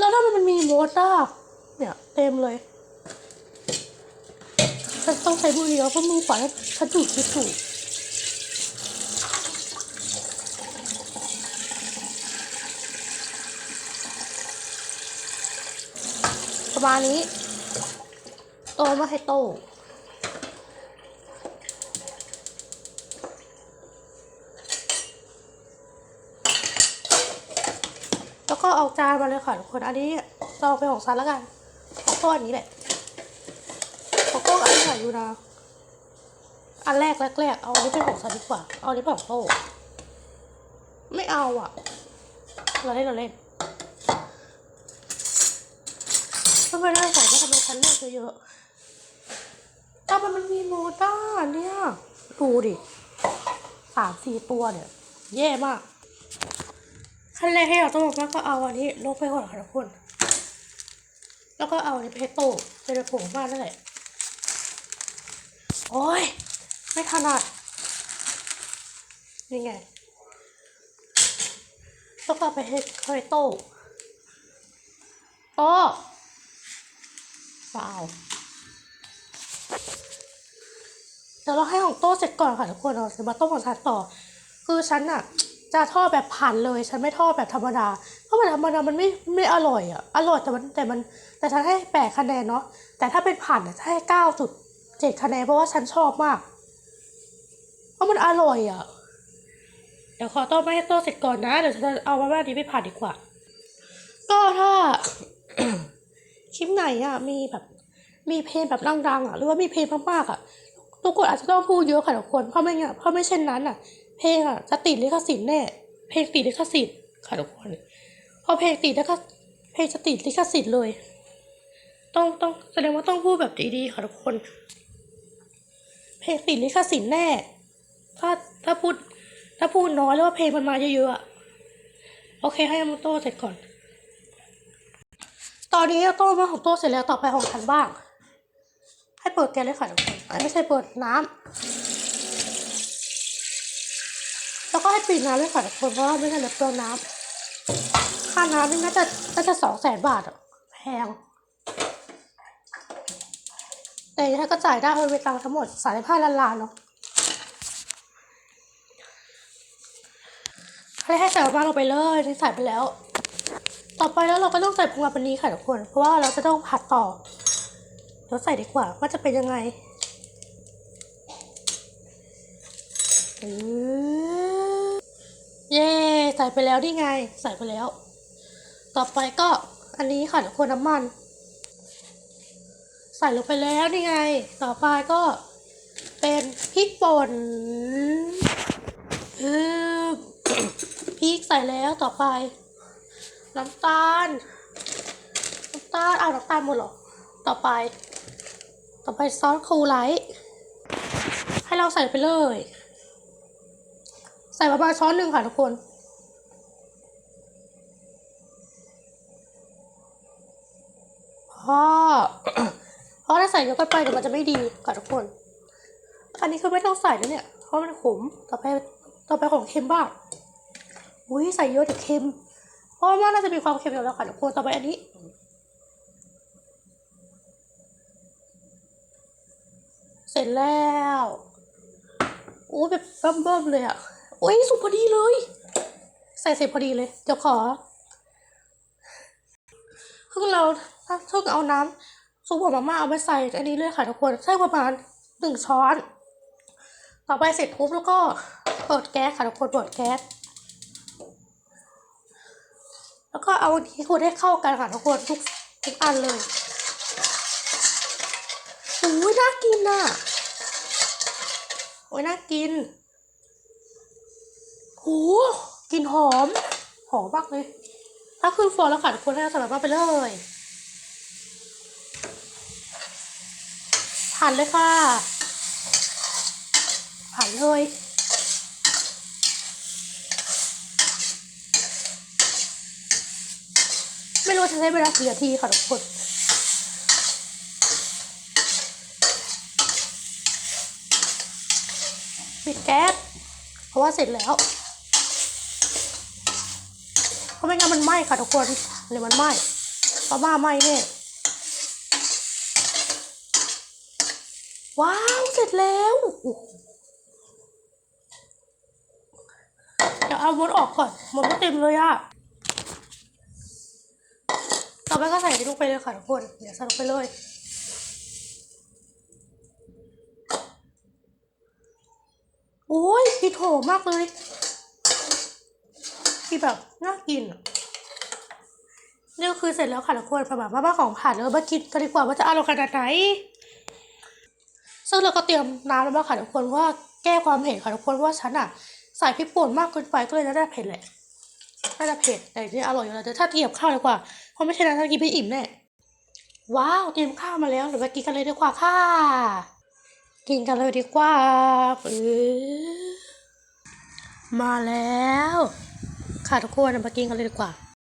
แล้วถ้ามันมีมดอะเนี่ยเต็มเลย ฉันต้องใช้มือเดียวเพราะมือขวาฉันจุดคิดถูกประมาณนี้ โตมาให้โต แล้วก็ เอาจานมาเลยค่ะทุกคน อันนี้จะเอาไปของซันแล้วกันของโต้อันนี้แหละของโต้อันนี้ใส่อยู่นะอันแรกแรกๆเอาอันนี้เป็นของซันดีกว่า เอาอันนี้เป็นของโต้ไม่เอาอะ เราเล่นเราเล่นทำไมได้ใส่ได้ทำไมฉันเลือกเยอะๆแต่มันมีโมต้าเนี่ย ดูดิสามสี่ตัวเนี่ย แย่มาก ขั้นแรกที่เราต้องบอกว่าก็เอาอันนี้ลงไปก่อนค่ะทุกคน แล้วก็เอาอันนี้ไปให้โต้เป็นผงบ้านนั่นแหละโอ้ยไม่ถนัดนี่ไงแล้วก็เอาไปให้ให้โต้โต้เปล่าเดี๋ยวเราให้ของโต้เสร็จก่อนค่ะทุกคนเราจะมาต้มของฉันต่อ คือฉันอะ จะทอดแบบผัดเลย ฉันไม่ทอดแบบธรรมดา เพราะแบบธรรมดามันไม่ไม่อร่อยอะอร่อยแต่มันแต่มันแต่ฉันให้แปดคะแนนเนาะแต่ถ้าเป็นผัดอะให้เก้าจุดเจ็ดคะแนนเพราะว่าฉันชอบมาก เพราะมันอร่อยอะเดี๋ยวขอต้มไม่ให้โตเสร็จก่อนนะเดี๋ยวฉันเอามาม่านี้ไปผัดดีกว่า ก็ถ้าคลิปไหนอะมีแบบมีเพลงแบบดังๆอะหรือว่ามีเพลงมากๆอะทุกคนอาจจะต้องพูดเยอะค่ะทุกคนเพราะไม่งั้นเพราะไม่เช่นนั้นอะ เพลงอะจะติดลิขสิทธิ์แน่ เพลงติดลิขสิทธิ์ค่ะทุกคนพอเพลงติดแล้วก็เพลงจะติดลิขสิทธิ์เลย ต้องต้องแสดงว่าต้องพูดแบบดีๆค่ะทุกคน เพลงติดลิขสิทธิ์แน่ ถ้าถ้าพูด ถ้าพูดน้อยแล้วว่าเพลงมันมาเยอะๆอะโอเคให้มันโตเสร็จก่อน ตอนนี้โต้มาของโต้เสร็จแล้วต่อไปของฉันบ้าง ให้เปิดแกเลยค่ะทุกคนอันไม่ใช่เปิดน้ำ แล้วก็ให้ปิดน้ำเลยค่ะทุกคนเพราะว่าไม่งั้นเดี๋ยวเปลืองน้ำค่าน้ำนี่น่าจะน่าจะสองแสนบาทอะแพงแต่ถ้าก็จ่ายได้เพราะเป็นตังค์ทั้งหมดสามสิบห้าล้านล้านเนาะให้ให้ใส่มาลงไปเลยนี่ใส่ไปแล้ว ต่อไปแล้วเราก็ต้องใส่ผงอันนี้ค่ะทุกคน เพราะว่าเราจะต้องผัดต่อเดี๋ยวใส่ดีกว่าว่าจะเป็นยังไงอือ เย่ใส่ไปแล้วนี่ไง ใส่ไปแล้ว ต่อไปก็อันนี้ค่ะทุกคนน้ำมัน ใส่ลงไปแล้วนี่ไง ต่อไปก็เป็นพริกป่นอือพริกใส่แล้วต่อไป น้ำตาล น้ำตาลเอาน้ำตาลหมดหรอ ต่อไป ต่อไปซอสคูไลท์ให้เราใส่ไปเลย ส่ประมาณช้อนหนึ่งค่ะทุกคนเพราะเพราะถ้าใส่เยอะเกินไปเดี๋ยวมันจะไม่ดีค่ะทุกคน อันนี้คือไม่ต้องใส่แล้วเนี่ย เพราะมันขม ต่อไปต่อไปของเค็มบ้าง อุ้ยใส่เยอะเดี๋ยวเค็ม เพราะว่าน่าจะมีความเค็มอยู่แล้วค่ะทุกคน ต่อไปอันนี้เสร็จแล้ว โอ้แบบเบิ่มๆเลยอะ โอ้ยสุกพอดีเลย ใส่เสร็จพอดีเลย เดี๋ยวขอคือเราถ้าถ้าเอาน้ำซุปของมาม่าเอาไปใส่อันนี้เลยค่ะทุกคนใส่ประมาณหนึ่งช้อน ต่อไปเสร็จปุ๊บแล้วก็เปิดแก๊สค่ะทุกคนเปิดแก๊สแล้วก็เอาอันนี้คนให้เข้ากันค่ะทุกคนทุกทุกอันเลยโอ้ยน่ากินอะโอ้ยน่ากิน โหกลิ่นหอม หอมมากเลย ถ้าขึ้นฟองแล้วค่ะทุกคนให้เราใส่าไปเลยผ่านเลยค่ะผ่านเลยไม่รู้จะใช้เวลากี่นาทีค่ะทุกคนปิดแก๊สเพราะว่าเสร็จแล้ว เพราะไม่งั้นมันไหม้ค่ะทุกคนเดี๋ยวมันไหม้มาม่าไหมเนี่ยว้าวเสร็จแล้วเดี๋ยวเอามดออกก่อนมดก็เต็มเลยอะต่อไปก็ใส่ลงไปเลยค่ะทุกคนเดี๋ยวใส่ลงไปเลยโอ้ยพี่โถมากเลย ที่แบบน่ากินนี่ก็คือเสร็จแล้วค่ะทุกคนสำหรับมาม่าของผ่านแล้วมากินกันดีกว่าว่าจะอร่อยขนาดไหนซึ่งเราก็เตรียมน้ำแล้วมาค่ะทุกคนว่าแก้ความเผ็ดค่ะทุกคนว่าฉันอะใส่พริกป่นมากเกินไปก็เลยน่าจะเผ็ดแหละน่าจะเผ็ดแต่ที่อร่อยอยู่แล้วแต่ถ้าเตรียมข้าวดีกว่าเพราะไม่ใช่นั้นถ้ากินไม่อิ่มแน่ว้าวเตรียมข้าวมาแล้วเดี๋ยวไปกินกันเลยดีกว่าค่ะกินกันเลยดีกว่าเออมาแล้ว ค่ะทุกคนมากินกันเลยดีกว่า